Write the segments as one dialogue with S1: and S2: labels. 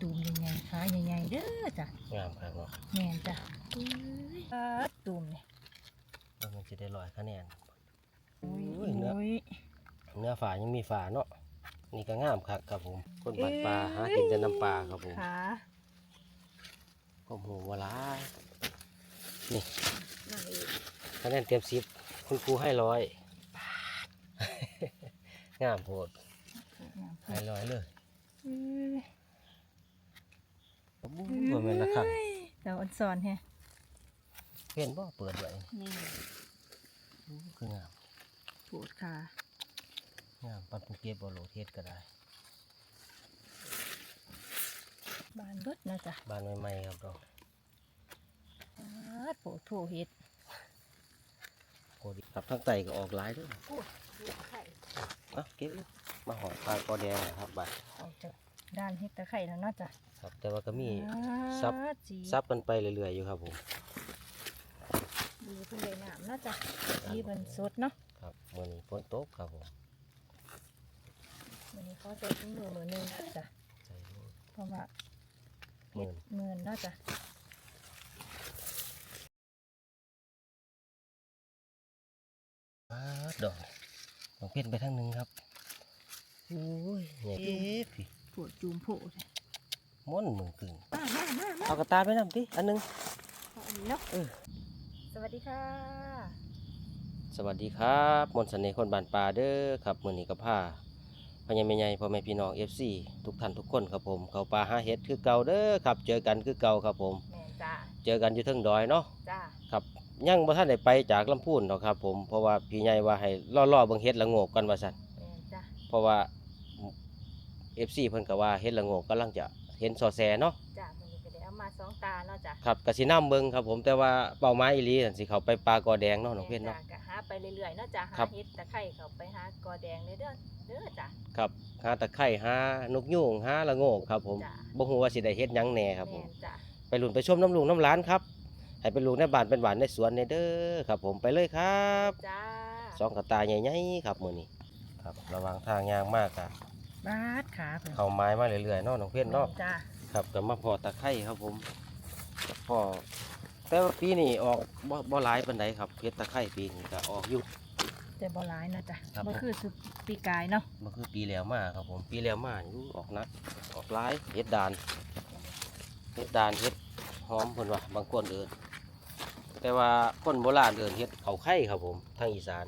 S1: ตูมใหญ่ๆขาใหญ่ๆเด้อจ้ะ
S2: งามครับเนาะ
S1: แม่นจ้ะอุ้ยปลาตูมเนี่ย
S2: แล้วมันจะได้ลอยคะแนน
S1: อุ้ย
S2: อุ้ยเนื้อ
S1: อุ้ย
S2: เนื้อฝายังมีฝาเนาะนี่ก็งามครับครับผม คนบัดปลาหากินแต่น้ำปลาครับผม
S1: ขา
S2: ก็หมูวลายนี่
S1: มาอีก
S2: คะแนนเต็มสิบคุณครูให้ร้อยงามโพดให้ร้อยเลย
S1: อุ้ย
S2: โอ้โหบ่แม่นละครับ
S1: เดี๋ยวอันสอนแฮะ
S2: เห็นบ่เปิดไว้
S1: นี่
S2: อู้คืองาม
S1: ปวดขางา
S2: มปันปูเก็บบ่โหลเทศก็ได้
S1: บานเบิดนะจ้ะ
S2: บ้านใหม่ๆครับดอก
S1: ปาดโปวดโถเฮ็ด
S2: โคดิครับทั้งไตก็ออกหลายเด้วย
S1: ปวดไข่
S2: อะเก็บอีกมาหอมปลากอแดงนะครับบัด
S1: ออกจาก ด้านเฮ็ดตะไคร่แล้วเนาะจ้ะ
S2: ครับแต่ว่าก็มี
S1: อ่า
S2: ซับ
S1: จี
S2: ซับกันไปเรื่อยๆอยู่ครับผม
S1: ดีเพิ่นได้น้ำเนาะจ้ะดีเพิ่นสดเนาะ
S2: ครับมื้อนี้ฝนตกครับผม
S1: วันนี้เขาจะทิ้งมือมือหนึงจ้ะ
S2: ใส่มือ
S1: เพราะว่า
S2: หมื่น
S1: เงินเนาะจ้ะ
S2: ปาดดอกต้องเพ่นไปทางหนึงครับอุ้ยเนี่ยเอ๊ะพี่
S1: ปวดจูมโผล่เลย
S2: ม่อนมือกึ่ง
S1: มามามามา
S2: เอากระตาไปนำติอันหนึง
S1: เอาอันนี้เนาะ
S2: เออ
S1: สวัสดีค่ะ
S2: สวัสดีครับมนต์เสน่ห์คนบ้านป่าเด้อครับมื้อนี้ก็พาพ่อใหญ่แม่ใหญ่พ่อแม่พี่น้อง FC ทุกท่านทุกคนครับผมเข้าป่าหาเห็ดคือเก่าเด้อครับ เจอกันคือเก่าครับผม
S1: แม่นจ้า
S2: เจอกันอยู่เทิงดอยเนาะ
S1: จ้า
S2: ครับยังบ่ทันได้ไปจากลำพูนดอกครับผมเพราะว่าพี่ใหญ่ว่าให้ล่อๆเบิ่งเฮ็ดละโงกกันว่าซั่น
S1: แม่นจ้า
S2: เพราะว่า FC เพิ่นก็ว่าเฮ็ดละโงกกำลังจะเห็นซอแซเนาะ
S1: จ้ามันนี้ก็ได้เอามาสองตาเนาะจ้ะ
S2: ครับก็สินำเบิ่งครับผมแต่ว่าเป้าหมายอีหลีนั่นสิเข้าไปปลากอแดงเนาะน้องเพชร
S1: แม่
S2: เนาะ
S1: จ้ก็หาไปเรื่อยๆเนาะจ้ะหา
S2: ครับ
S1: เฮ็ดตะไคร้เขาไปหากอแดงเลยเด้อเด้อจ้ะ
S2: ครับหาตะไคร้หานกยูงหาละโงกครับผม
S1: จ้ะ
S2: บ่ฮู้ว่าสิได้เฮ็ดหยังแหน่ครับผ
S1: แม่
S2: ม
S1: นจ้ะ
S2: ไปลุ้นไปชมน้ำลุงน้ำหลานครับ ให้เป็นลูกในบ้านเป็นหวานในสวนในเด้อครับ ผมไปเลยครับ
S1: จ้า
S2: สองกระตาใหญ่ๆครับมื้อนี้ครับ ระหวังทางยางมากอะ
S1: บาดขาเพิ่น
S2: เข้าไม้มาเรื่อยๆเนาะน้องเพชรเนาะ
S1: แม่จ้า
S2: ครับก็มาพอตะไคร้ครับผมพอแต่ว่าปีนี้ออกบ่บ่หลายปานใดครับเฮ็ดตะไคร้ปีนี้ก็ออกอยู่
S1: แต่บ่หลายนะจ้ะ
S2: ครับ
S1: บ่คือสุดปีกายเนาะ
S2: มันคือปีแล้วมาครับผมปีแล้วมาอยู่ออกหนักออกหลายเฮ็ดดานเฮ็ดดานเฮ็ดหอมเพิ่นว่าบางคนเอิ้นแต่ว่าคนโบราณเอิ้นเฮ็ดเขาไข่ครับผมทางอีสาน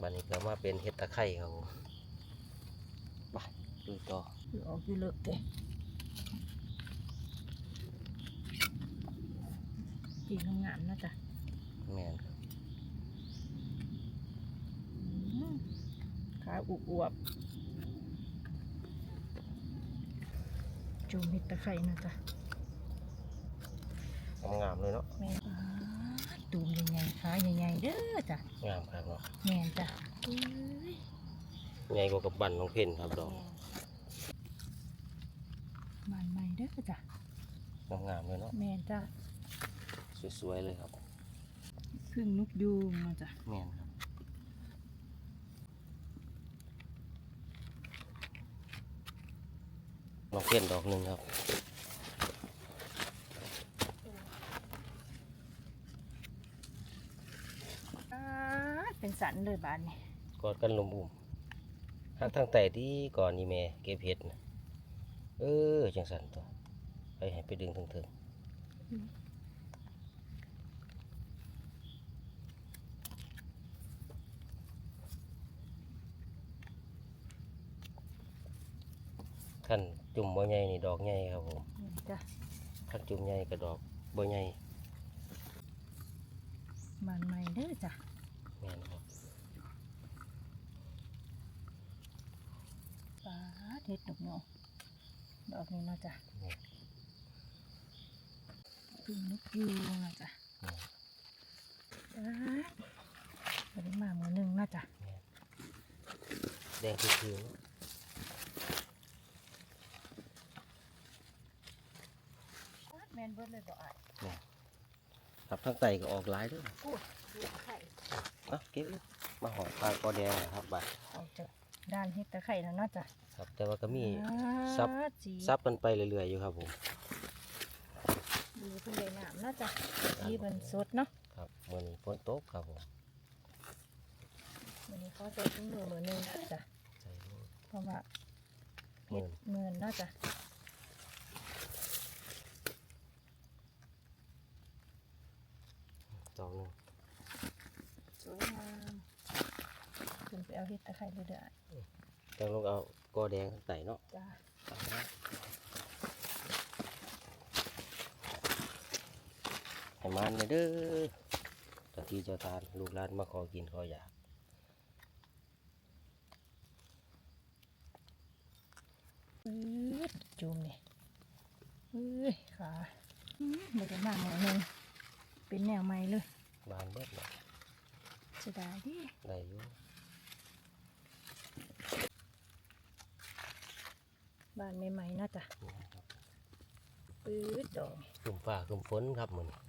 S2: บัดนี้ก็มาเป็นเฮ็ดตะไคร้ครับผมไป ดูต่อ
S1: คือออกอยู่เลิกเด้ปีงามๆเนาะจ้ะ
S2: แม่นครับ
S1: อืมขาอวบๆจูมเฮ็ดตะไคร้นะจ้ะ
S2: งามๆเลยเนาะ
S1: แม่นอ่าตูมใหญ่ๆขาใหญ่ๆเด้อจ้ะ
S2: งามครับเนาะ
S1: แม่นจ้ะอุ้ย
S2: ใหญ่กว่ากับบันน้องเพ่นครับดอก
S1: บานใหม่เด้อจ้ะ
S2: งามๆเลยเนาะ
S1: แม่นจ้ะ
S2: สวยๆเลยครับ
S1: พึ่งนกยูงมาจ้ะ
S2: แม่นครับน้องเพ่นดอกหนึ่งครับ
S1: อ่าเป็นสันเลยบานนี่
S2: กอดกันลมอุ่มหักทางแต่ที่ก่อนนี่แม่เก็บเห็ดนะเออจังสันตัว ไปให้ไปดึงถึงๆขั้นจุ่มบ่ใหญ่นี่ดอกใหญ่ครับผม
S1: แม่นจ้ะ
S2: ขั้นจุ่มใหญ่กับดอกบ่ใหญ่
S1: บานใหม่เด้อจ้ะ
S2: แม่นครับ
S1: ปลาเห็ดดอกเนาะดอกนี้เนาะจ้ะ
S2: แม่น
S1: พึ่งนกยูงเนะจ้ะ
S2: แม่น
S1: อ่าบ่ได้มาเมื่อหนึงเนาะจ้ะ
S2: แดงคือ
S1: แมนเบิร์ดเลยบ่อ้าย
S2: ครับทั้งไตก็ออกหลายด้วย
S1: พูดไข่
S2: อะเก็บมาหอมปลากอแดงนะครับบัด
S1: ออกจากด้านเฮ็ดตะไคร้แล้วเนาะจ้ะ
S2: ครับแต่ว่าก็มีซับซับกันไปเรื่อยๆอยู่ครับผม
S1: ดูเพิ่นได้น้ำเนาะจ้ะจีเพิ่นสดเนาะ
S2: ครับมื้อนี้ฝนตกครับผม
S1: วันนี้เขาจะทิ้งมือมือหนึงจ้ะ
S2: ใส่มือ
S1: เพราะว่า
S2: หมื่
S1: เฮ็ด
S2: น
S1: หมื่นเนาะจ้ะ
S2: ดอกหนึง
S1: สวยงามขึ้นไปเอาเฮ็ดตะไคร้เรื่อย
S2: จังลงเอากอแดงข้างใต้เนาะ
S1: ๆจ้ะ
S2: เอาละ ให้มันเลยเด้อเจ้าที่เจ้าทานลูกหลานมาขอกินขออยาก
S1: ปื๊ดจุ่มนี่เอ้ยขาอื้อบ่ได้มาหมอหนึงเป็นแนวใหม่เลย
S2: บานเบิดเลย
S1: เสียดายดิ
S2: ได้อยู่
S1: บานใหม่ๆนาะจ้ะปื๊ดดอก
S2: กลุ่มฟ้ากลุ่มฝนครับมัน
S1: อืม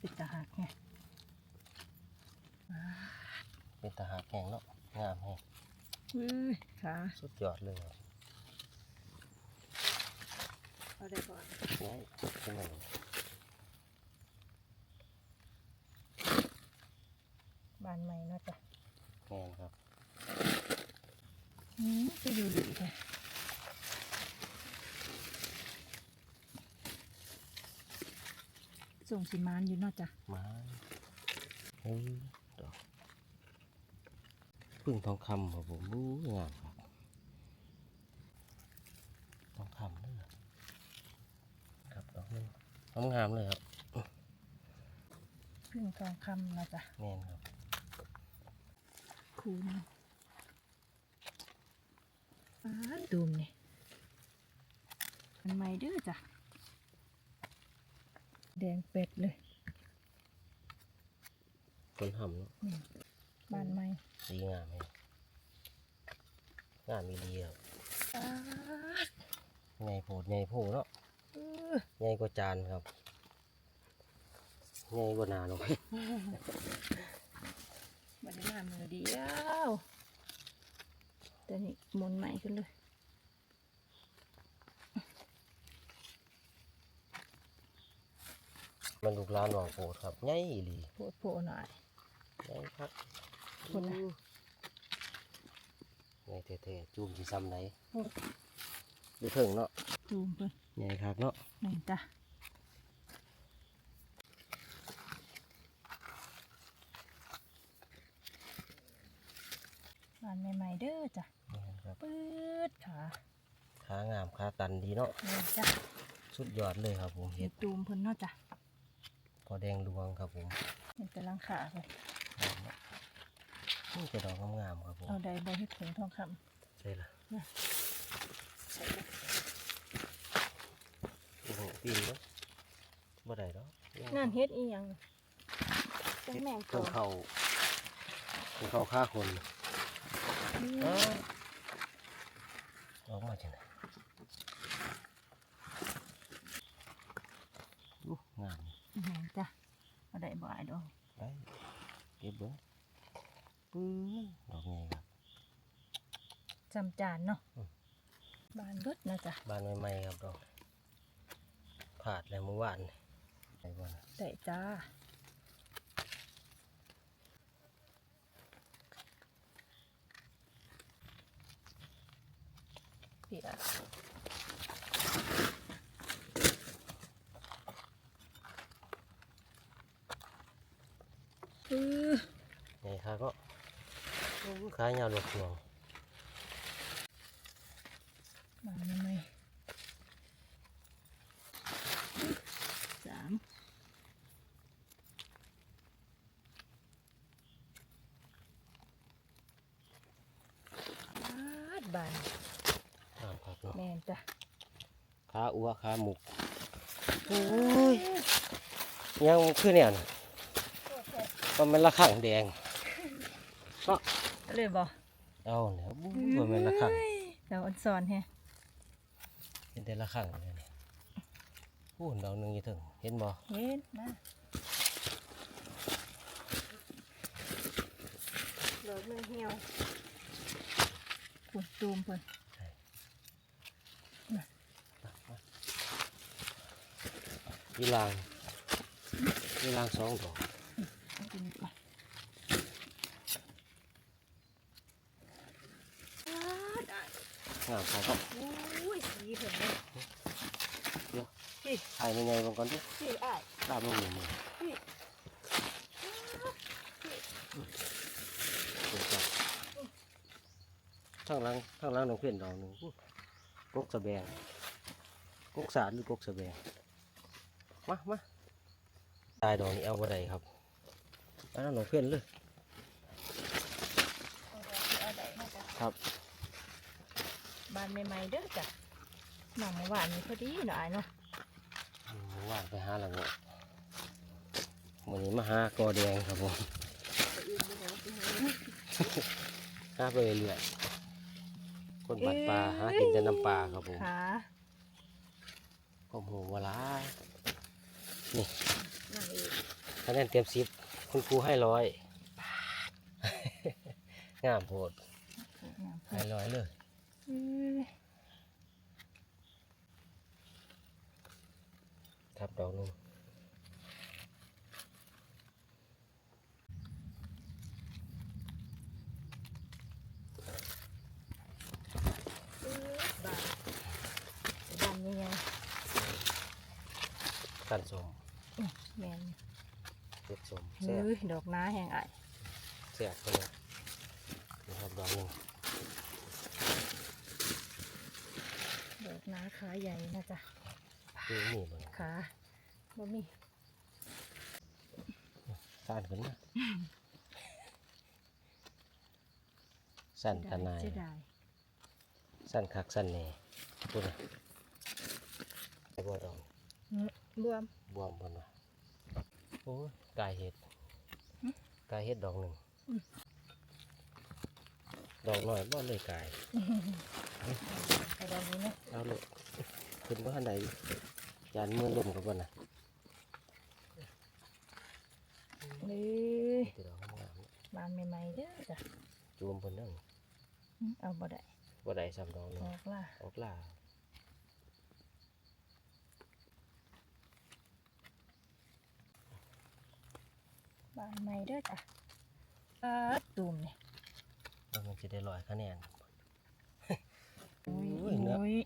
S1: ปิดตาหักไงอ่า
S2: เป็นตาหากแห้งเนาะงามแห้ง
S1: เอ้ยขา
S2: สุดยอดเลยครับ
S1: เอาได้ก่อน
S2: นี่ขึ้นมาเลย
S1: บ้านใหม่เนาะจ้ะ
S2: แม่นครับ
S1: อืมไปอยู่ดีแท้ ส่งสิมานอยู่เนาะจ้ะ
S2: มาเฮ้ยดอกพึ่งทองคำครับผมบู๊งามครับทองคำเด้อครับดอกนึงงามๆเลยครับ
S1: พึ่งทองคำเนาะจ้ะ
S2: แม่นครับ
S1: คูณอ้าตูมนี่มันใหม่เด้อจ้ะ แดงเป็ดเลย
S2: คนหำเนาะ
S1: บ้านใหม่
S2: ดีงามแฮงงามมีดีครับ
S1: อ้า
S2: ใหญ่โพดใหญ่โพดเนาะ
S1: เออ
S2: ใหญ่กว่าจานครับใหญ่กว่าหนาลง
S1: บันนี้มามือเดียวแต่นี่หมุนใหม่ขึ้นเลย
S2: มันลูกหลานหวังโพดครับใหญ่อีหลี
S1: โผล่โผหน่อย
S2: ใหญ่ครับ
S1: คุณนะ
S2: ใหญ่เท่ๆจุ่มสิซ้ำไหนดูเถิงเนาะ
S1: ตูมเพิ่น
S2: ใหญ่ครับเนาะ
S1: นี่จ้ะบ้านใหม่ๆเด้อจ้ะ
S2: นี่ครับ
S1: ปื๊ดขา
S2: ขางามขาตันดีเนาะ
S1: นี่จ้ะ
S2: สุดยอดเลยครับผม
S1: เห็
S2: เห็
S1: ด
S2: ด
S1: ตูมเพิ่นเนาะจ้ะ
S2: พอแดงดวงครับผม
S1: เห็นแต่ลังขาเลย
S2: นี่จะดอกงามๆครับผม
S1: เอาใดบ่เฮ็ดผงทองค
S2: ใช่ละ
S1: นะ
S2: โอ้โหปีนเนาะบ่ได้ดอกำ
S1: นั่นเฮ็ดอีหยังจังแมง
S2: เพิ่
S1: ตั
S2: ง
S1: ว
S2: เข้าเพิ่งเข้าฆ่าคน
S1: อืม
S2: เอ้าออกมาจังไหนอู้งาม
S1: อีหยังจ้ะเอาได้บ่ไอ้ดอก
S2: ได้เก็บเบิ้งปื้อดอกใหญ่ครับ
S1: จำจานเนาะ
S2: อืม
S1: บานเบิดนะจ้ะ
S2: บานใหม่ๆครับดอกผาดแล้วเมื่อวานนี่ไอ้บ่นะ
S1: ได้จ้าเปียกอือ
S2: ใหญ่ครับก็ ขายาวหลวกหลวง
S1: มาทำไมสามบาดบาน
S2: งามครับเนาะ
S1: แม่นจ้ะ
S2: ขาอัวขาหมุกโอ้ยยังคือเนี่ยน่ะก็มันละขังแดง
S1: เลยบ่
S2: เอาเนี่ยบู๊มันเป็นละขัง
S1: เราอันสอนแฮะ
S2: เป็นแต่ละขังเลยเนี่ยพูดดอกหนึ่งอยี่ถึงเห็นบ่
S1: เห็นมาหี่ยวปุ่นตูมเพิ่น
S2: ยีรางยีรางสองดอก
S1: เอาตัวนี้ก่อนว้าได้
S2: งามครับ
S1: โอ้ยสีเพิ่นเลย
S2: ถ่ายยังไงบางก่อนดิ
S1: สีอ้าย
S2: ตามลงหนึ่งมือ
S1: นี่
S2: เดี๋ยวจับข้างหล่างข้างหล่างน้องเพี้ยนดอกหนึ่งอู้กกสะแบงกกสารหรือกกสะแบงมามาตายดอกนี้เอาบ่ได้ครับอันนั้นน้องเพี้ยนเลย
S1: เอาได้มาจ้ะ
S2: ครับ
S1: บานใหม่ๆเด้อจ้ะหนังเมื่อวานนี้พอดีหน่อยเนาะ
S2: อืมว่างไปหาละเงาะวันนี้มาหากอแดงครับผม
S1: ไปอื่นไม่ได้ไปหา
S2: หาไปเรื่อยๆคนบัดปลาหากินแต่น้ำปลาครับผม
S1: ขา
S2: ผมหูวลาย
S1: นั่นเอง
S2: คะแนนเต็มสิบคุณครูให้ร้อยงามโพดให้ร้อยเลย
S1: เอ้ย
S2: ทับดอกหนึง
S1: บานบานยังไง
S2: กันสม
S1: แมน
S2: เด็ดสม
S1: เฮ้
S2: แซ่บ
S1: ยดอกน้าแห้งอะ
S2: แซ่บไปเลยนี่ครับดอกหนึง
S1: ดอกน้าขาใหญ่นะจ๊ะ
S2: นี่นี่มัน
S1: ขาบ่มี
S2: สานขึ้นมาสั่นกันนาย
S1: เสียดาย
S2: สั่นคักสั่นแหน่พูดนะไอ้บัวดอก
S1: อื้อบวม
S2: บวมบนวะโอ้ยกายเห็ด
S1: หึ
S2: กายเห็ดดอกหนึ่ง
S1: อืม
S2: ดอกน้อยบ่เลยกาย
S1: ไอ้ดอกนี้นะ
S2: เอาเลยขึ้นบ้านไหนยานมือลุ่มกับบ่น่ะ
S1: เอ้ย
S2: ที่ดอกงามๆ
S1: บานใหม่ๆเด้อจ้ะ
S2: จูมเพิ่นนั่ง
S1: อื้อเอาบ่ได้
S2: บ่ได้ซ้ำดอกหนึ
S1: องอกล่ะ
S2: ออกล่า
S1: บานใหม่เด้อจ้ะเออตูมนี่
S2: แล้วมันจะได้ลอยคะแนน
S1: โอ้ย
S2: โอ้ยเนื้อ
S1: โอ้ย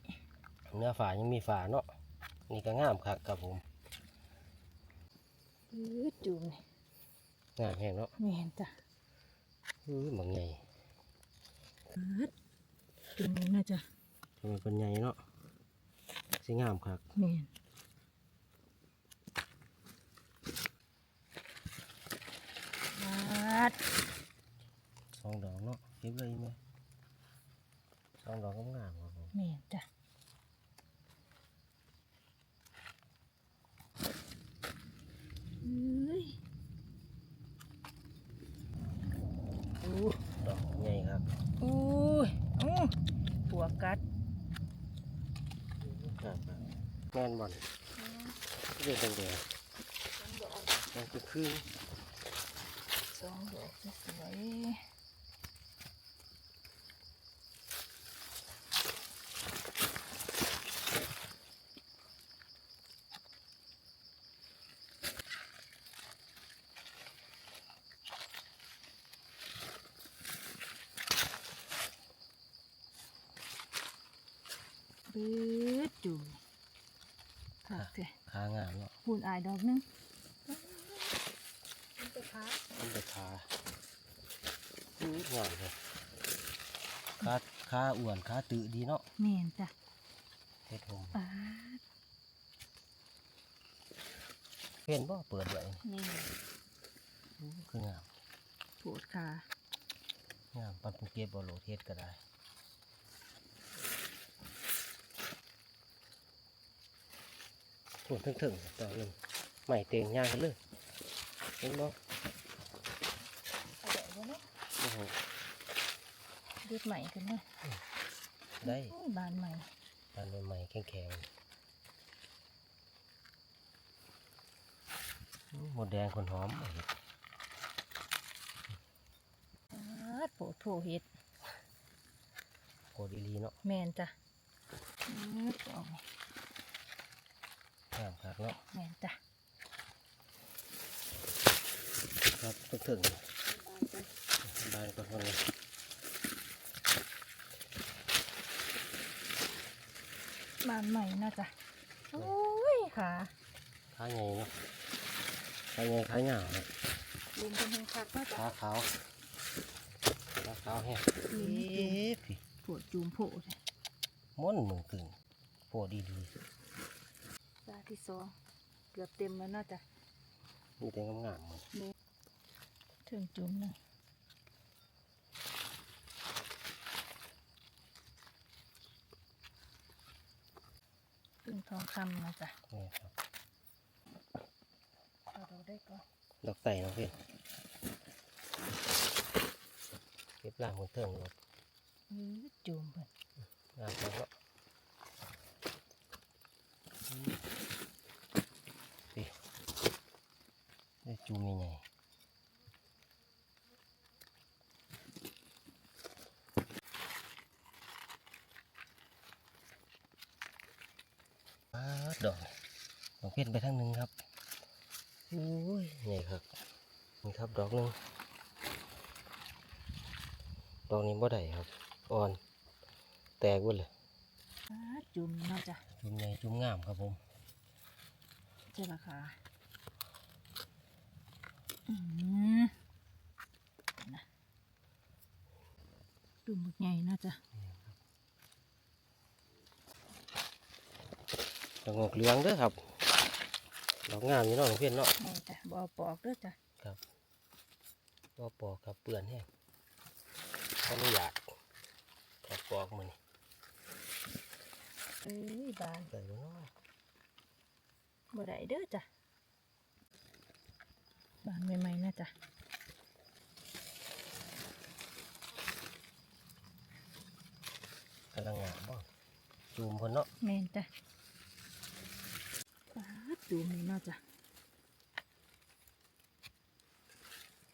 S2: เนื้อฝายังมีฝาเนาะนี่ก็งามคักครับผม
S1: เออจูมนี่
S2: งามแห้งเนาะ
S1: แม่นจ้ะ
S2: อื้อมันใหญ่
S1: เออจูมนี่นะจ๊ะ
S2: ทำไมเป็นใหญ่เนาะสิงามคัก
S1: แม่นบาด
S2: สองดอก เนาะเก็บเลยไหมสองดอกก็งามครับผม
S1: แม่นจ้ะเอ้ย
S2: อู้ดอกใหญ่ครับ
S1: อู้ยอู้ปวกกัด
S2: ครับครับแม่นบอลเรียกแดงๆมันคือครึ่ง
S1: สองดอกสวย ๆบืดจุ่มค่ะเถอะ
S2: ขางามเนาะ
S1: หุ่นอายดอกหนึงมันจะขา
S2: มันจะขาอู้งามเลยขาขาอ้วนขาตือดีเนาะ
S1: แม่นจ้ะ
S2: เฮ็ดผม
S1: ป้าด
S2: เห็นบ่เปิดไว้
S1: นี่
S2: อู้คืองาม
S1: ปวดขา
S2: งามปันเป็นเก็บบ่โหลดเฮ็ดก็ได้ ถึงถึงๆต่อหนึ่งใหม่เตียงย่างกันเลยเห็นบ่
S1: เอาแดดไว้เนาะ
S2: โอ้โห
S1: เลือดใหม่กันเลย
S2: ได้
S1: โอ้ยบานใหม่
S2: ปันใหม่ๆแข็งๆอู้หมดแดงคนหอมเอาเฮ็ด
S1: ป้าดปโถเฮ็ด
S2: โคตรอีหลีเนาะ
S1: แมนจ้ะอื้อเอา
S2: งามครับเนาะ
S1: แมนจ้ะ
S2: ครับถึงถึงบานก่อนคนเลย
S1: บ้านใหม่น่าจะโอ้ยค่ะ
S2: ขาใหญ่เนาะขาใหญ่ขาหยาวเนาะ
S1: ลุมเป็นแห่งคักน่าจะ
S2: ขาขาวขาขาวแห้ง
S1: ลุม
S2: เอ๊ะพี่
S1: ปวดจูมโผเลย
S2: ม้วนมือตึงโพดีดี
S1: ตา ที่สองเกือบเต็มแล้วน่าจะ
S2: มีแต่งามๆมัน
S1: ถึงจุ่มหนึงพึ่งทองคำนะจ๊ะ
S2: นี่ครับ
S1: เอาดูได้ก่อน
S2: ดอกใส่เนาะพี่เก็บล่างบนเทิงรถ
S1: อื้อจุ่มเพิ่น
S2: งามครับเนาะพี่ ได้จูมีไงมาดดอกดอกเพชรไปทางหนึ่งครับอุ้ยใหญ่ครับนี่ครับดอกหนึ่งดอกนี้บ่ได้ครับอ่อน แตกหมดเลย
S1: อ้าจุ่มน่าจะ
S2: จุ่มใหญ่จุ่มงามครับผม
S1: เจ้าราคา อืมนะจุ่มบักใหญ่น่าจะ
S2: ดอกงอกเหลืองเด้อครับดอกงามอยู่เนาะหลวงเพี้ยนเนาะ
S1: แม่จ้ะบเอาปอกเด้อจ้ะ
S2: ครับก็ปอกครับเปื่อนแห้งเขาไม่อยากขอปอกมันนี่
S1: เอ้ยบาน
S2: เปิดเนาะ
S1: บ่ได้เด้อจ้ะ บานใหม่ๆน่าจะ
S2: กำลังงามบ่จูมเพิ่นเนาะ
S1: แม่นจ้ะอ้าจุ่มนี่น่าจะ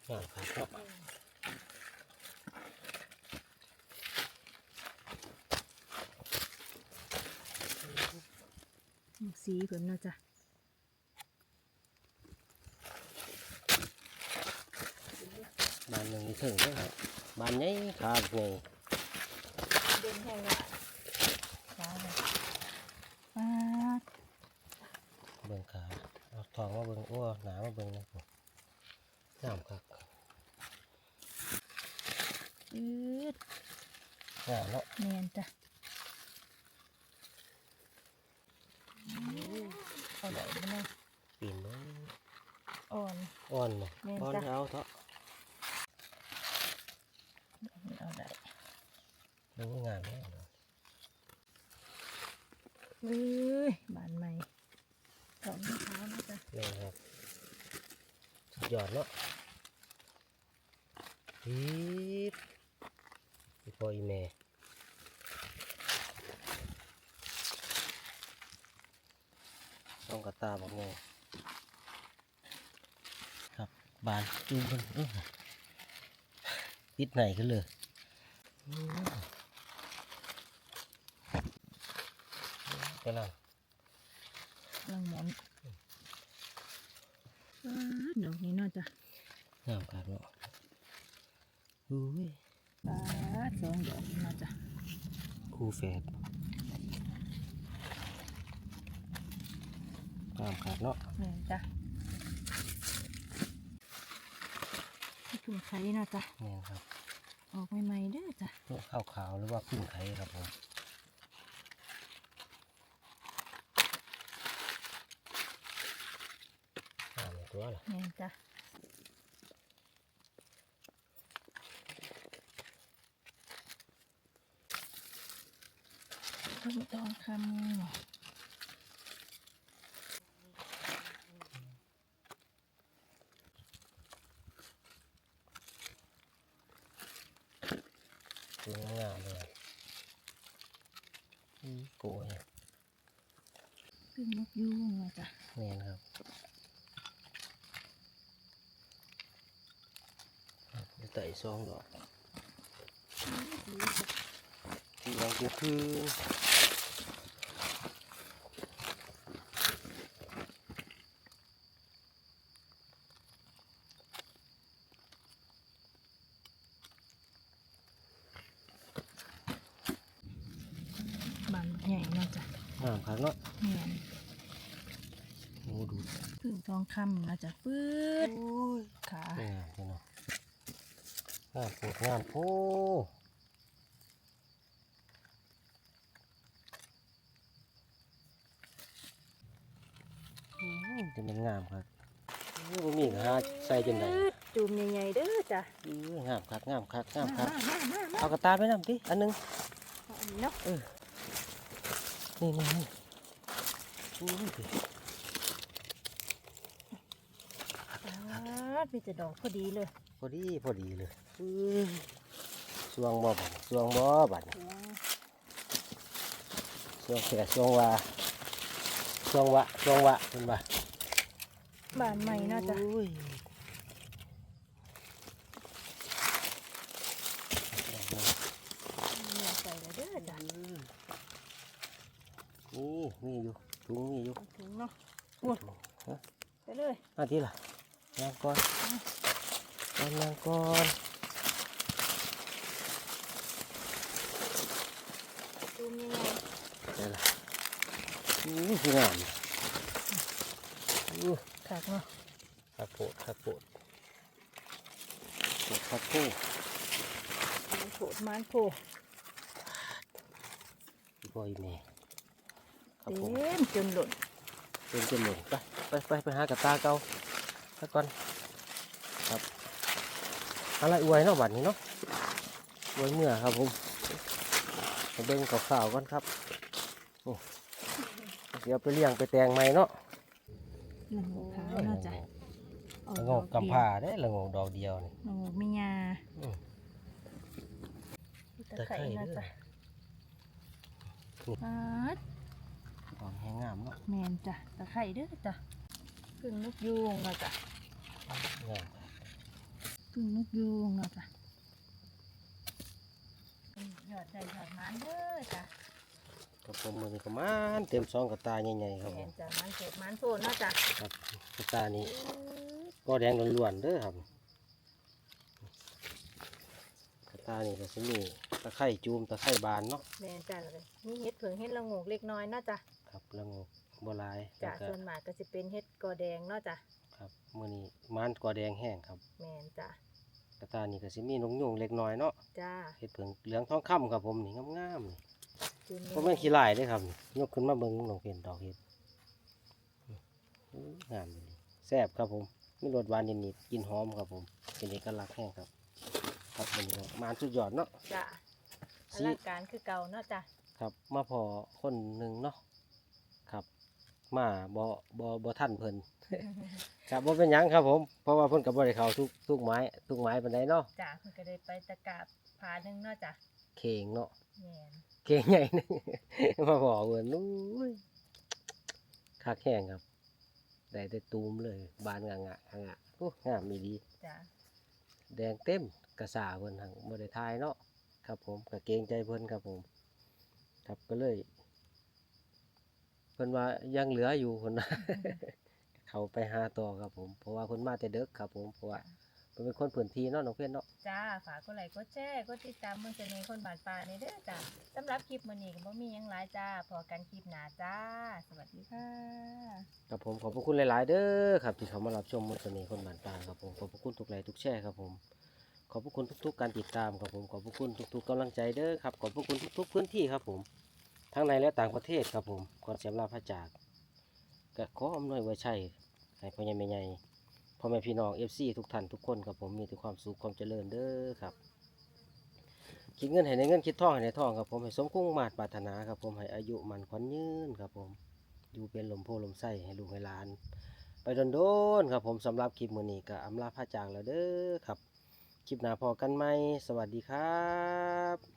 S2: งามครับเนาะ
S1: สีเพิ่นน่าจะ
S2: บางถึงเด้อครับบานใหญ่ขาดไง
S1: เด่นแห้งาเลยอ้า
S2: เบิ่งขาเอาทองมาเบิ่งอ้วหนามาเบิ่งนะผมงามครับ
S1: อืด
S2: งามเนาะ
S1: แม่นจ้ะเอาได้บ่เนาะ
S2: ปีนเบิ่ง
S1: อ่อน
S2: อ่อนบ่
S1: แม่น
S2: อ่อน
S1: จ้ะ
S2: เอาเถอะ
S1: เอาได้
S2: ดูงามแน่เลย
S1: เอ้ยบานใหม่ดอกมะพร้าวนะจ๊ะ
S2: นี่ครับสุดยอดเนาะฮีดอีพ่ออีแม่ต้องกระตาบอกไง ครับบานจูงกันอื้อติดไหนขึ้นเลยอื้อกำลัง
S1: ลังหมอนอ้าดอกนี้น่าจะ
S2: งามครับเนาะอุ้ย
S1: บาดสองดอกน่าจะ
S2: คู่แฝด งามครับเนาะ
S1: แม่นจ้ะที่ถุงไข่น่าจะ
S2: นี่ครับ
S1: ออกใหม่ๆเด้อจ้ะ
S2: ตัวข้าวขาวหรือว่าพึ่งไข่ครับผมงามตัวละ
S1: แม่นจ้ะเพิ่งตองคำ
S2: ตัวงามเลยอือโกย
S1: เพิ่งนกยุงนะจ้ะ
S2: นี่นะครับครับไต่ซองดอก สีแดง คือคือ
S1: บานใหญ่เนาะจ้ะ
S2: งามครับเนาะ
S1: แม่น
S2: โอ้ดู
S1: พึ่งทองคำเนาะจ้ะปื๊ดขา
S2: งามจังเนาะงามโพดงามโพ
S1: อื จ้ะ
S2: อื้องามคักงามคักงามคั
S1: มากมามามา
S2: เอากระตาไปนำติอันหนึง
S1: เอาอันนี้เนาะ
S2: นี่นี่นี่อุ้ย
S1: ปาดมีแต่ดอกพอดีเลย
S2: พอดีพอดีเลยอื้อสวงบ่บัดสวงบ่บัดสวงแค่สวงว่าสวงวะสวงวะเพิ่นว่า
S1: บานใหม่เนาะจ้ะ
S2: อุ้ย
S1: เนี่ยใส่เลยเด้อจ้ะ
S2: นี่มีอยู่ ถุงมีอยู่
S1: เอาถึงเนาะอุ้ย
S2: ฮะ
S1: ไปเลย
S2: มาทีล่ะยางก่อนก่อนยางก่อน
S1: จูมยังไง
S2: ได้ล่ะอู้คืองามอู้
S1: ขักเนาะ
S2: ขับโพดขับโพดโพดขับโพด
S1: มันโผดมันโผ
S2: พี่พ่ออีแม่ ครับ
S1: เต็
S2: ผม
S1: มจนหล่น
S2: เป็นจมูกไปไปไปไปหากระตาเก่าถ้าก่อนครับอะไรอวยเนาะบัดนี้เนาะอวยเมื่อครับผมไปเบิ่งข่าวๆก่อนครับโอ้เดี๋ยวไปเลี้ยงไปแตงใหม่เนาะ
S1: ละโงกขาวเนาะจ้ะเอา
S2: ละ
S1: ด
S2: โง
S1: อก
S2: กำผ้าได้ละโงกดอกเดียวนี่
S1: ละโงกไม่ยา
S2: อืม
S1: ตะไคร้เนาะจ้ะปาด
S2: ดอกแห้งงามเนาะ
S1: แมนจ้ะตะไคร้เด้อจ้ะพึ่งนกยูงเนาะจ้ะ
S2: งาม
S1: พึ่งนกยูงเนาะจ้ะอืมยอดใจยอดมันเด้อจ้ะ
S2: ครับผมมือนี้ก็มันเต็มซองกระตาใหญ่ๆครับ
S1: แม
S2: ผ
S1: น
S2: ม
S1: จ้ะมันเกิดมันโซนเนาะจ้ะ
S2: ครับกระตานี้ก็แดงล้วนๆเด้อครับกระตานี่ก็สิมีตะไคร่จูมตะไคร่บานเนาะ
S1: แมนจ้ะเลยมีเห็ดเผิงเห็ดละโงกเล็กน้อยเนาะจ้ะ
S2: ครับละโงกบัวลาย
S1: จ้ะ
S2: แล้วก็
S1: ส่วนมากก็จะเป็นเห็ดกอแดงเนาะจ้ะ
S2: ครับมื้อนี้มันกอแดงแห้งครับ
S1: แมนจ้ะ
S2: กระตานี่ก็สิมีนกยุงเล็กน้อยเนาะ
S1: จ้า
S2: เห็ดเผิงเหลืองทองคำครับผมนี่งามๆนี่
S1: จุน
S2: บ่แม่นขี้ลายเด้อครับนี่ยกขึ้นมาเบิ่งลองเป็นดอกเห็ดอื้องามเลยแซ่บครับผมมีรสหวานนิดๆกลินหอมครับผมเป็นเอกลักษณ์แห้งครับ ครับวันนี้ก็มานสุดยอดเนาะ
S1: จ้ะอ
S2: สิ
S1: ลังการคือเก่าเนาะจ้ะ
S2: ครับมาพอคนหนึ่งเนาะครับ มาบ่บ่บ่ทันเพิ่นครับบ่เป็นหยังครับผม เพราะว่าเพิ่นก็บ่ได้เข้าทุกทุกไม้ทุกไม้ปานใดเนาะ
S1: จ้ะเพิ่นก็ได้ไปตะกราบผาหนึงเนาะจ้ะ
S2: เข่งเนาะ
S1: แมน
S2: เข่งใหญ่หนึง มาพอเพิ่นอุ้ยคักแห้งครับ ได้แต่ตูมเลย บานงะงะงะโอ้งามมีดี
S1: จ้ะ
S2: แดงเต็มกระสาเพิ่นหังบ่ได้ทายเนาะครับผมก็เกรงใจเพิ่นครับผม ครับก็เลย เพิ่นว่ายังเหลืออยู่เพิ่นว่าเขาไปหาต่อครับผม เพราะว่าเพิ่นมาแต่เด็กครับ ผมเพราะว่าเพิ่นเป็นคนพื้นที่เนาะน้องเพื่อนเนาะ
S1: จ้าฝากกดไลค์กดแชร์กดติดตามมือเสน่ห์คนบาดป่าในเด้อจ้ะสำหรับคลิปมื้อนี้ก็บ่มีหยังหลายจ้าพอกันคลิปหน้าจ้า สวัสดีค่ะ
S2: ครับผมขอบพระคุณหลาย ๆ เด้อครับ ที่เขามารับชมมนต์เสน่ห์คนบ้านป่าครับผมขอบพระคุณทุกไลค์ทุกแชร์ครับผมขอบพระคุณทุก ๆ การติดตามครับผมขอบพระคุณทุก ๆกำลังใจเด้อครับขอบพระคุณทุก ๆ พื้นที่ครับผม ทั้งในและต่างประเทศครับผมก่อนเสียมลาพระจากก็ขออำนวยไว้ใช่ให้พ่อใหญ่แม่ใหญ่พ่อแม่พี่น้องเอฟซีทุกท่านทุกคนครับผมมีแต่ความสุขความเจริญเด้อครับ คิดเงินให้ในเงินคิดทองให้ในทองครับผมให้สมคุ้งมาตรปรารถนาครับผมให้อายุมันขวัญยืนครับผมอยู่เป็นลมโพลมไส้ให้ลูกให้หลาน ไปโดนๆครับผมสำหรับคลิปมือนี้ก็อำลาพระจากแล้วเด้อครับคลิปหน้าพอกันไหมสวัสดีครับ